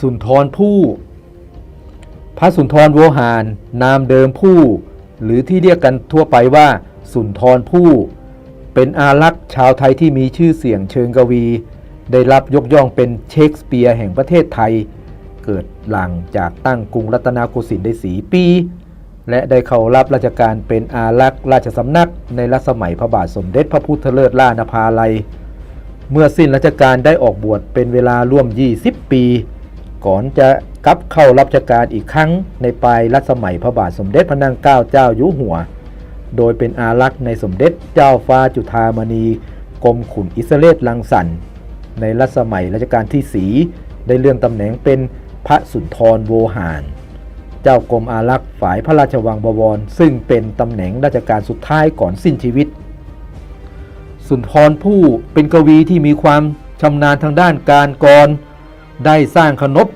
สุนทรภู่พระสุนทรโวหาร นามเดิมผู้ หรือที่เรียกกันทั่วไปว่า สุนทรภู่เป็นอารักษ์ชาวไทยที่มีชื่อเสียงเชิงกวี ได้รับยกย่องเป็นเชคสเปียร์แห่งประเทศไทย เกิดหลังจากตั้งกรุงรัตนโกสินทร์ได้สีปี และได้เข้ารับราชการเป็นอารักษ์ราชสำนักในรัชสมัยพระบาทสมเด็จพระพุทธเลิศล่านภาลัยเมื่อสิ้นราชการได้ออกบวชเป็นเวลาร่วม 20 ปี ก่อนจะกลับเข้ารับราชการอีกครั้งในปลายรัชสมัยพระบาทสมเด็จพระนางเกล้าเจ้าอยู่หัว โดยเป็นอารักษ์ในสมเด็จเจ้าฟ้าจุฑามณีกรมขุนอิสระเลศลังสรรค์ในรัชสมัยรัชกาลที่สีได้เลื่อนตำแหน่งเป็นพระสุนทรโวหาร เจ้ากรมอารักษ์ฝ่ายพระราชวังบวร ซึ่งเป็นตำแหน่งราชการสุดท้ายก่อนสิ้นชีวิต สุนทรภู่เป็นกวีที่มีความชำนาญทางด้านการกร ได้สร้างขนบ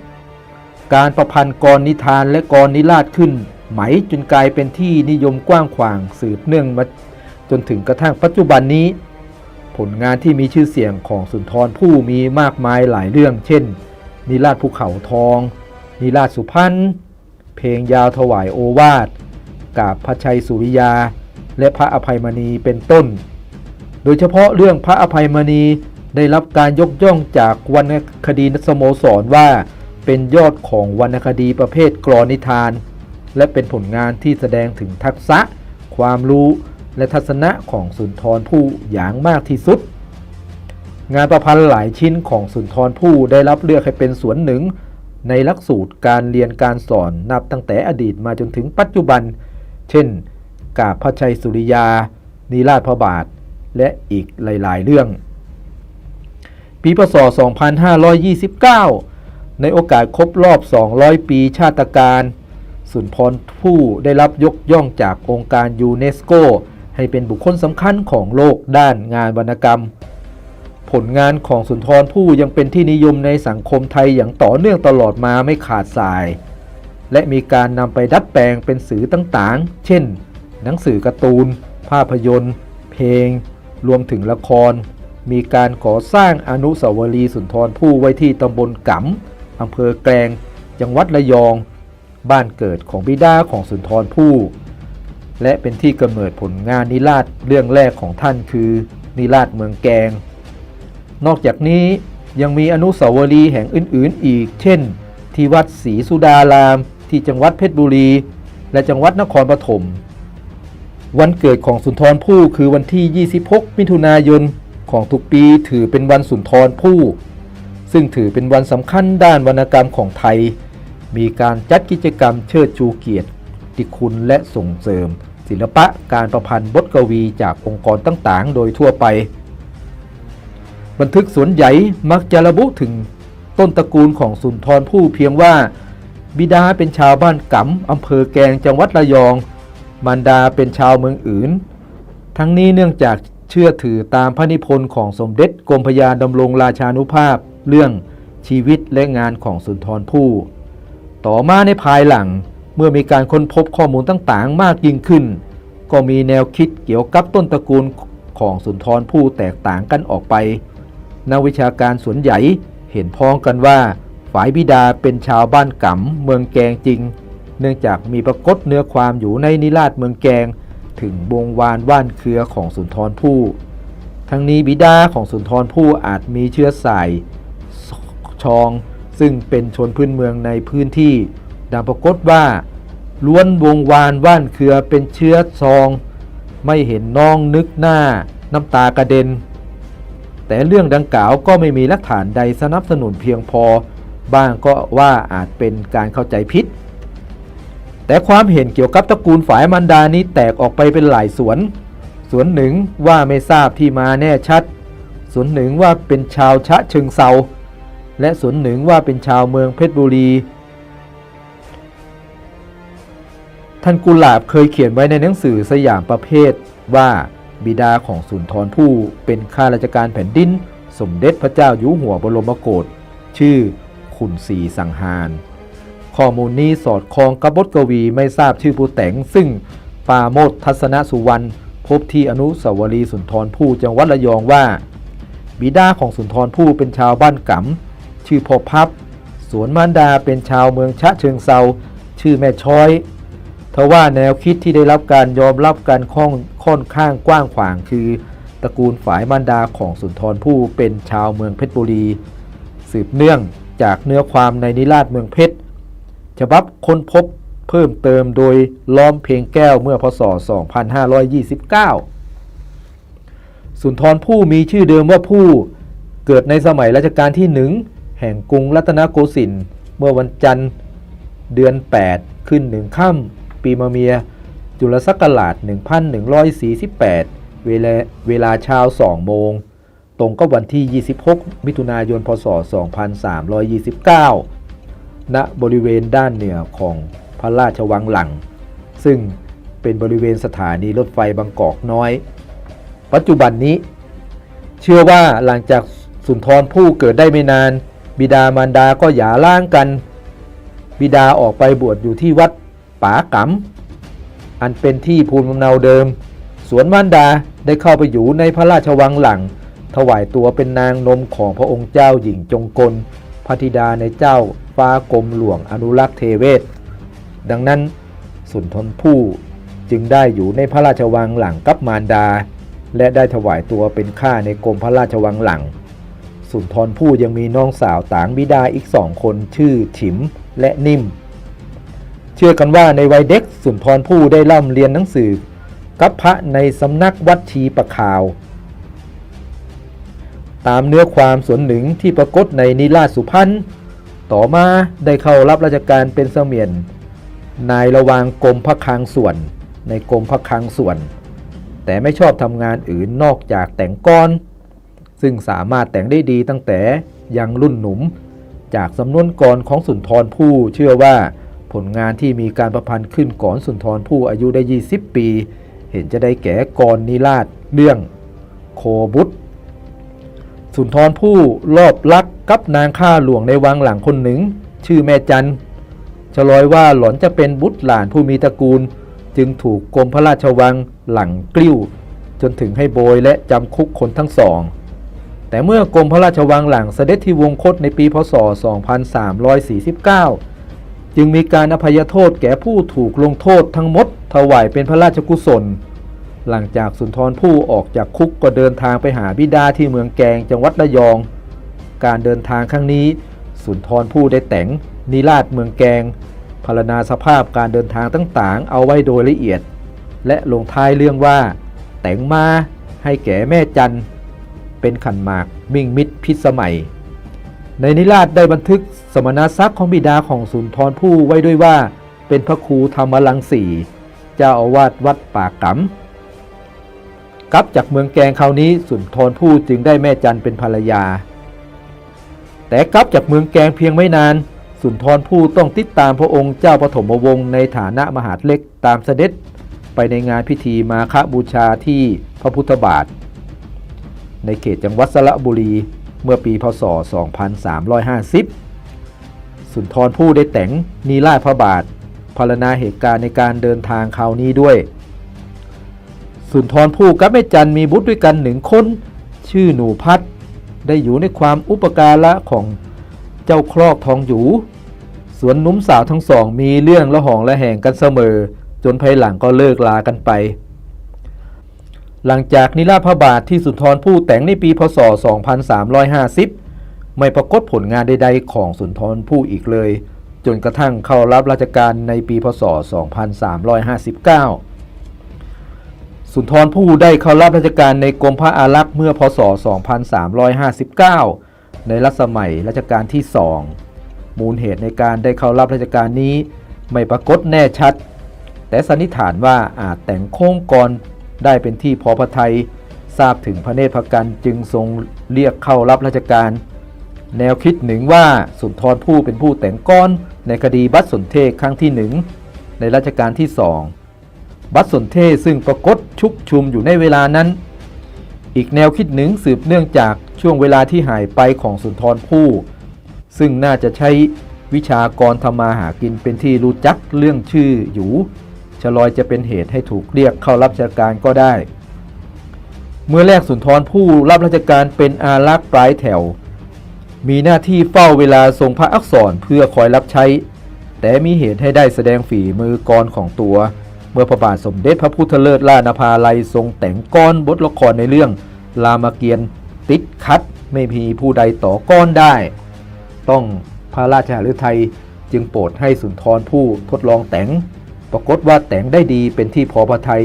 การประพันธ์กรนิทานและกรนิราศขึ้น ไหมจนกลายเป็นที่นิยมกว้างขวางสืบเนื่องมาจนถึงกระทั่งปัจจุบันนี้ ผลงานที่มีชื่อเสียงของสุนทรภู่มีมากมายหลายเรื่อง เช่น นิราศภูเขาทอง นิราศสุพรรณเพลงยาวถวายโอวาทกาบพระชัยสุริยา และพระอภัยมณีเป็นต้น โดยเฉพาะเรื่องพระอภัยมณี ได้รับการยกย่องจากวรรณคดีสโมสรว่า เป็นยอดของวรรณคดีประเภทกรอนิทาน และเป็นผลงานที่แสดงถึงทักษะ ความรู้และทัศนะของสุนทรภู่อย่างมากที่สุด งานประพันธ์หลายชิ้นของสุนทรภู่ได้รับเลือกให้เป็นส่วนหนึ่ง ในหลักสูตรการเรียนการสอนนับตั้งแต่อดีตมาจนถึงปัจจุบัน เช่น กาพระชัยสุริยานีราชพระบาท และอีกหลาย ๆ เรื่อง ปีพศ 2529 ในโอกาสครบรอบ 200 ปีชาติการ สุนทรภู่ได้รับยกย่องจากองค์การยูเนสโก ให้เป็นบุคคลสำคัญของโลกด้านงานวรรณกรรม ผลงานของสุนทรภู่ยังเป็นที่นิยมในสังคมไทยอย่างต่อเนื่องตลอดมาไม่ขาดสาย และมีการนำไปดัดแปลงเป็นสื่อต่างๆ เช่น หนังสือการ์ตูน ภาพยนตร์ เพลง รวมถึงละคร มีการก่อสร้างอนุสาวรีย์สุนทรภู่ไว้ที่ตำบลกำอำเภอแกลง จังหวัดระยอง บ้านเกิดของบิดาของสุนทรภู่และเป็นที่กำเนิดผลงานนิราศเรื่องแรกของท่านคือ นิราศเมืองแกง นอกจากนี้ยังมีอนุสาวรีย์แห่งอื่นๆ อีก เช่น ที่วัดศรีสุดาราม ที่จังหวัดเพชรบุรี และจังหวัดนครปฐม วันเกิดของสุนทรภู่คือวันที่ 26 มิถุนายน ของทุกปีถือเป็นวันสุนทรภู่ซึ่งถือเป็นวันสำคัญด้านวรรณกรรมของไทย มีการจัดกิจกรรมเชิดชูเกียรติคุณและส่งเสริม ศิลปะการประพันธ์บทกวีจากองค์กรต่างๆ โดยทั่วไป บันทึกสวนใหญ่มักจะระบุถึงต้นตระกูลของสุนทรภู่เพียงว่า บิดาเป็นชาวบ้านกำอำเภอแกงจังหวัดระยอง มารดาเป็นชาวเมืองอื่น ทั้งนี้เนื่องจาก ชื่อถือตามพระนิพนธ์ของสมเด็จกรมพยาดำรงราชานุภาพ เรื่องชีวิตและงานของสุนทรภู่ต่อมาในภายหลังเมื่อมีการค้นพบข้อมูลต่างๆ มากยิ่งขึ้น ก็มีแนวคิดเกี่ยวกับต้นตระกูลของสุนทรภู่แตกต่างกันออกไป นักวิชาการส่วนใหญ่เห็นพ้องกันว่าฝ่ายบิดาเป็นชาวบ้านกำเมืองแกงจริง เนื่องจากมีปรากฏเนื้อความอยู่ในนิราชเมืองแกง ถึงวงวานว่านเครือของสุนทรภู่ ทั้งนี้บิดาของสุนทรภู่อาจมีเชื้อสายชอง ซึ่งเป็นชนพื้นเมืองในพื้นที่ดังปรากฏว่าล้วนวงวานว่านเครือเป็นเชื้อซอง ไม่เห็นน้องนึกหน้าน้ำตากระเด็น แต่เรื่องดังกล่าวก็ไม่มีหลักฐานใดสนับสนุนเพียงพอ บ้างก็ว่าอาจเป็นการเข้าใจผิด แต่ความเห็นเกี่ยวกับตระกูลฝ่ายมันดานี้แตกออกไปเป็นหลายสวน ส่วนหนึ่งว่าไม่ทราบที่มาแน่ชัด ส่วนหนึ่งว่าเป็นชาวชะเชิงเซา และส่วนหนึ่งว่าเป็นชาวเมืองเพชรบุรี ท่านกุหลาบเคยเขียนไว้ในหนังสือสยามประเภทว่าบิดาของสุนทรภู่เป็นข้าราชการแผ่นดิน สมเด็จพระเจ้าอยู่หัวบรมโกศชื่อขุนศรีสังหาร ข้อมูลนี้สอดคล้องกับบทกวีไม่ทราบชื่อผู้แต่ง ซึ่งปาโมททัศนสุวรรณพบที่อนุสาวรีย์สุนทรภู่จังหวัดระยองว่า บิดาของสุนทรภู่เป็นชาวบ้านกำชื่อพ่อพับ สวนมารดาเป็นชาวเมืองชะเชิงเซาชื่อแม่ช้อยทว่าแนวคิดที่ได้รับการยอมรับการค่อนค่อนข้างกว้างขวางคือ ตระกูลฝ่ายมารดาของสุนทรภู่เป็นชาวเมืองเพชรบุรี สืบเนื่องจากเนื้อความในนิราชเมืองเพชร ฉบับค้นพบเพิ่มเติมโดยล้อมเพลงแก้วเมื่อพศ 2529 สุนทรภู่มีชื่อเดิมว่าผู้เกิดในสมัยรัชกาลที่หนึ่งแห่งกรุงรัตนโกสินทร์เมื่อวันจันทร์เดือน 8 ขึ้นหนึ่งค่ำปีมะเมีย จุลศักราช 1148 เวลาเวลาเช้า2โมง ตรงกับวันที่ 26 มิถุนายน พศ 2329 ณบริเวณด้านเหนือของพระราชวังหลัง ซึ่งเป็นบริเวณสถานีรถไฟบางกอกน้อย ปัจจุบันนี้ เชื่อว่าหลังจากสุนทรผู้เกิดได้ไม่นาน บิดามารดาก็หย่าร้างกัน บิดาออกไปบวชอยู่ที่วัดป๋ากำอันเป็นที่ภูมิลำเนาเดิม สวนมารดาได้เข้าไปอยู่ในพระราชวังหลัง ถวายตัวเป็นนางนมของพระองค์เจ้าหญิงจงกลพระธิดาในเจ้า ฟ้ากรมหลวงอนุรักษ์เทเวศ ดังนั้นสุนทรภู่จึงได้อยู่ในพระราชวังหลังกับมารดา และได้ถวายตัวเป็นข้าในกรมพระราชวังหลัง สุนทรภู่ยังมีน้องสาวต่างบิดาอีกสองคนชื่อฉิมและนิ่ม เชื่อกันว่าในวัยเด็กสุนทรภู่ได้ร่ำเรียนหนังสือ กับพระในสำนักวัดชีประขาวตามเนื้อความส่วนหนึ่งที่ปรากฏในนิราชสุพรรณ ต่อมาได้เข้ารับราชการเป็นเสมียน นายระวางกรมพระคลังส่วน ในกรมพระคลังส่วน แต่ไม่ชอบทำงานอื่นนอกจากแต่งก้อน ซึ่งสามารถแต่งได้ดีตั้งแต่ยังรุ่นหนุ่ม จากสำนวนกรของสุนทรภู่เชื่อว่าผลงานที่มีการประพันธ์ขึ้นก่อนสุนทรภู่อายุได้ 20 ปี เห็นจะได้แก่กรนิราชเรื่องโคบุตร สุนทรภู่รอบลักกับนางข้าหลวงในวังหลังคนหนึ่ง ชื่อแม่จันฉลอยว่าหล่อนจะเป็นบุตรหลานผู้มีตระกูล จึงถูกกรมพระราชวังหลังกลิ้ว จนถึงให้โบยและจำคุกคนทั้งสอง แต่เมื่อกรมพระราชวังหลังเสด็จที่วงคตในปีพศ 2349 จึงมีการอภัยโทษแก่ผู้ถูกลงโทษทั้งหมดถวายเป็นพระราชกุศล หลังจากสุนทรภู่ออกจากคุกก็เดินทางไปหาบิดาที่เมืองแกงจังหวัดระยอง การเดินทางครั้งนี้สุนทรภู่ได้แต่งนิราชเมืองแกงพรรณนาสภาพการเดินทางต่างๆ เอาไว้โดยละเอียด และลงท้ายเรื่องว่า แต่งมาให้แก่แม่จันเป็นขันหมากมิ่งมิตรพิสมัย ในนิราชได้บันทึกสมณศักดิ์ของบิดาของสุนทรภู่ไว้ด้วยว่า เป็นพระครูธรรมลังสีเจ้าอาวาสวัดป่ากำ กลับจากเมืองแกงคราวนี้สุนทรภู่จึงได้แม่จันเป็นภรรยา แต่กลับจากเมืองแกงเพียงไม่นาน สุนทรภู่ต้องติดตามพระองค์เจ้าปฐมวงศ์ในฐานะมหาดเล็กตามเสด็จไปในงานพิธีมาฆบูชาที่พระพุทธบาท ในเขตจังหวัดสระบุรีเมื่อปีพศ 2350 สุนทรภู่ได้แต่งนีราชพระบาทพรรณนาเหตุการณ์ในการเดินทางคราวนี้ด้วย สุนทรภู่กับแม่จันมีบุตรด้วยกันหนึ่งคน ชื่อหนูพัด ได้อยู่ในความอุปการะของเจ้าครอกทองหยูส่วนนุ่มสาวทั้งสองมีเรื่องละหองละแหงกันเสมอ จนภายหลังก็เลิกลากันไป หลังจากนิราพบาทที่สุนทรภู่แต่งในปีพศ 2350 ไม่ปรากฏผลงานใดๆของสุนทรภู่อีกเลย จนกระทั่งเข้ารับราชการในปีพศ 2359 สุนทรภู่ได้เข้ารับราชการในกรมพระอารักษ์เมื่อพศ 2359 ในรัชสมัยรัชกาลที่ 2 มูลเหตุในการได้เข้ารับราชการนี้ไม่ปรากฏแน่ชัด แต่สันนิษฐานว่าอาจแต่งโค้งกรได้เป็นที่พอพระไทยทราบถึงพระเนตรพระกันจึงทรงเรียกเข้ารับราชการ แนวคิดหนึ่งว่าสุนทรภู่เป็นผู้แต่งก้อนในคดีบัตรสนเทศครั้งที่หนึ่งในรัชกาลที่สอง บัตรสนเทศซึ่งปรากฏชุกชุมอยู่ในเวลานั้น อีกแนวคิดหนึ่งสืบเนื่องจากช่วงเวลาที่หายไปของสุนทรภู่ซึ่งน่าจะใช้วิชากรทำมาหากินเป็นที่รู้จักเรื่องชื่ออยู่ชลอยจะเป็นเหตุให้ถูกเรียกเข้ารับราชการก็ได้ เมื่อแรกสุนทรภู่รับราชการเป็นอารักษ์ปลายแถว มีหน้าที่เฝ้าเวลาทรงพระอักษรเพื่อคอยรับใช้ แต่มีเหตุให้ได้แสดงฝีมือกรของตัว เมื่อพระบาทสมเด็จพระพุทธเลิศล่านภาลัยทรงแต่งก้อนบทละครในเรื่องรามเกียรติ์ติดคัดไม่มีผู้ใดต่อก้อนได้ ต้องพระราชหฤทัยจึงโปรดให้สุนทรผู้ทดลองแต่ง ปรากฏว่าแต่งได้ดีเป็นที่พอพระทัย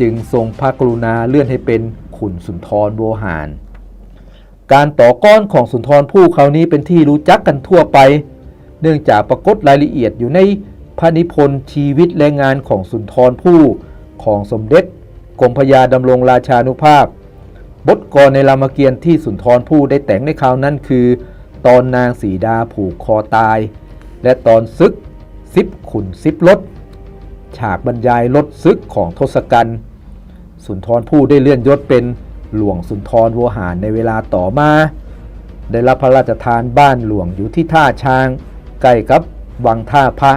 จึงทรงพระกรุณาเลื่อนให้เป็นขุนสุนทรโวหาร การต่อก้อนของสุนทรภู่คราวนี้เป็นที่รู้จักกันทั่วไป เนื่องจากปรากฏรายละเอียดอยู่ใน พระนิพนธ์ชีวิตและงานของสุนทรภู่ของสมเด็จกรมพยาดำรงราชานุภาพ บทกรในรามเกียรติ์ที่สุนทรภู่ได้แต่งในคราวนั้นคือ ตอนนางสีดาผูกคอตาย และตอนซึกซิบขุนซิบรถฉากบรรยายรถซึกของทศกัณฐ์สุนทรภู่ได้เลื่อนยศเป็นหลวงสุนทรโวหารในเวลาต่อมา ได้รับพระราชทานบ้านหลวงอยู่ที่ท่าช้างใกล้กับวังท่าพระ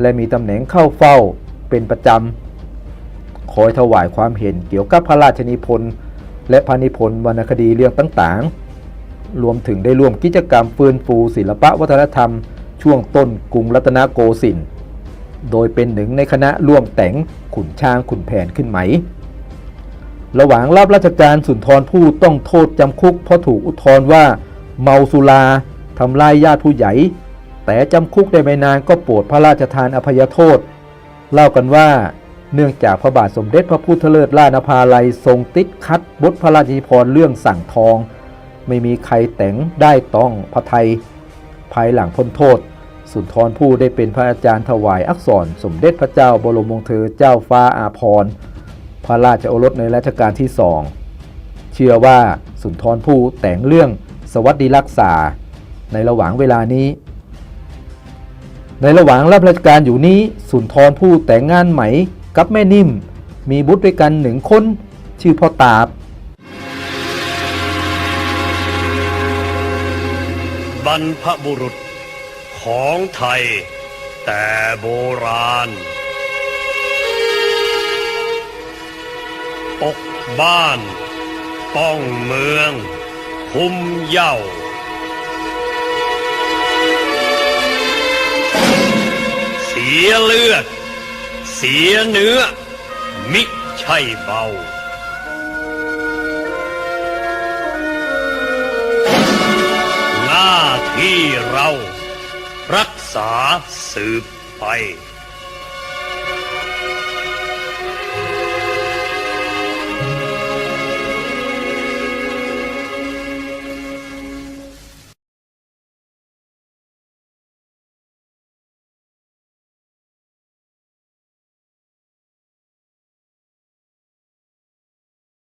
และมีตำแหน่งเข้าเฝ้าเป็นประจำ คอยถวายความเห็นเกี่ยวกับพระราชนิพนธ์และพระนิพนธ์วรรณคดีเรื่องต่างๆ รวมถึงได้ร่วมกิจกรรมฟื้นฟูศิลปะวัฒนธรรม ช่วงต้นกรุงรัตนโกสินทร์ โดยเป็นหนึ่งในคณะร่วมแต่งขุนช้างขุนแผนขึ้นไหม ระหว่างรับราชการสุนทรผู้ต้องโทษจำคุกเพราะถูกอุทธรณ์ว่าเมาสุราทำลายญาติผู้ใหญ่ แต่จำคุกได้ไม่นานก็โปรดพระราชทานอภัยโทษ เล่ากันว่าเนื่องจากพระบาทสมเด็จพระพุทธเลิศล่านภาลัยทรงติดคัดบทพระราชนิพนธ์เรื่องสั่งทอง ไม่มีใครแต่งได้ต้องพระไทย ภายหลังพ้นโทษ สุนทรภู่ได้เป็นพระอาจารย์ถวายอักษร สมเด็จพระเจ้าบรมวงศ์เธอเจ้าฟ้าอาภรณ์พระราชโอรสในรัชกาลที่สองเชื่อว่าสุนทรภู่แต่งเรื่องสวัสดิรักษา ในระหว่างเวลานี้ ในระหว่างรับราชการอยู่นี้สุนทรภู่แต่งงานไหม่กับแม่นิ่ม มีบุตรด้วยกันหนึ่งคน ชื่อพ่อตาบ บรรพบุรุษของไทย แต่โบราณ ปกบ้าน ป้องเมือง คุมเย้า สียเลือด เสียเนื้อ มิใช่เบา หน้าที่เรา รักษาสืบไป